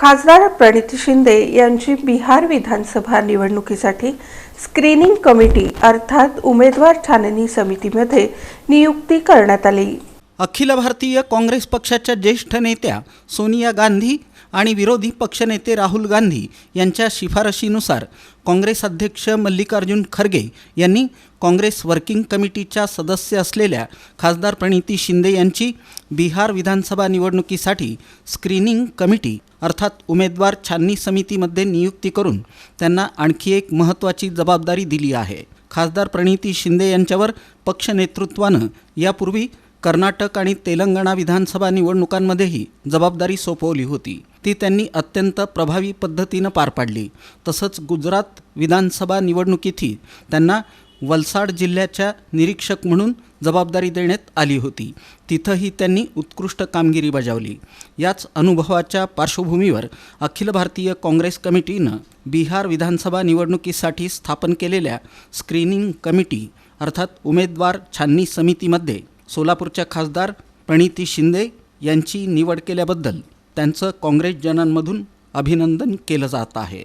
खासदार प्रणिती शिंदे यांची बिहार विधानसभा निवडणुकीसाठी स्क्रीनिंग कमिटी अर्थात उमेदवार छाननी समितीमध्ये नियुक्ती करण्यात आली. अखिल भारतीय काँग्रेस पक्षाच्या ज्येष्ठ नेत्या सोनिया गांधी आणि विरोधी पक्षनेते राहुल गांधी यांच्या शिफारशीनुसार काँग्रेस अध्यक्ष मल्लिकार्जुन खरगे यांनी काँग्रेस वर्किंग कमिटीच्या सदस्य असलेल्या खासदार प्रणिती शिंदे यांची बिहार विधानसभा निवडणुकीसाठी स्क्रीनिंग कमिटी अर्थात उमेदवार छाननी समितीमध्ये नियुक्ती करून त्यांना आणखी एक महत्त्वाची जबाबदारी दिली आहे. खासदार प्रणिती शिंदे यांच्यावर पक्ष नेतृत्वानं यापूर्वी कर्नाटक आणि तेलंगणा विधानसभा निवडणुकांमध्येही जबाबदारी सोपवली होती. ती त्यांनी अत्यंत प्रभावी पद्धतीनं पार पाडली. तसंच गुजरात विधानसभा निवडणुकीतही त्यांना वलसाड जिल्ह्याच्या निरीक्षक म्हणून जबाबदारी देण्यात आली होती. तिथंही त्यांनी उत्कृष्ट कामगिरी बजावली. याच अनुभवाच्या पार्श्वभूमीवर अखिल भारतीय काँग्रेस कमिटीनं बिहार विधानसभा निवडणुकीसाठी स्थापन केलेल्या स्क्रीनिंग कमिटी अर्थात उमेदवार छाननी समितीमध्ये सोलापूरच्या खासदार प्रणिती शिंदे यांची निवड केल्याबद्दल त्यांचं काँग्रेसजनांमधून अभिनंदन केलं जात आहे.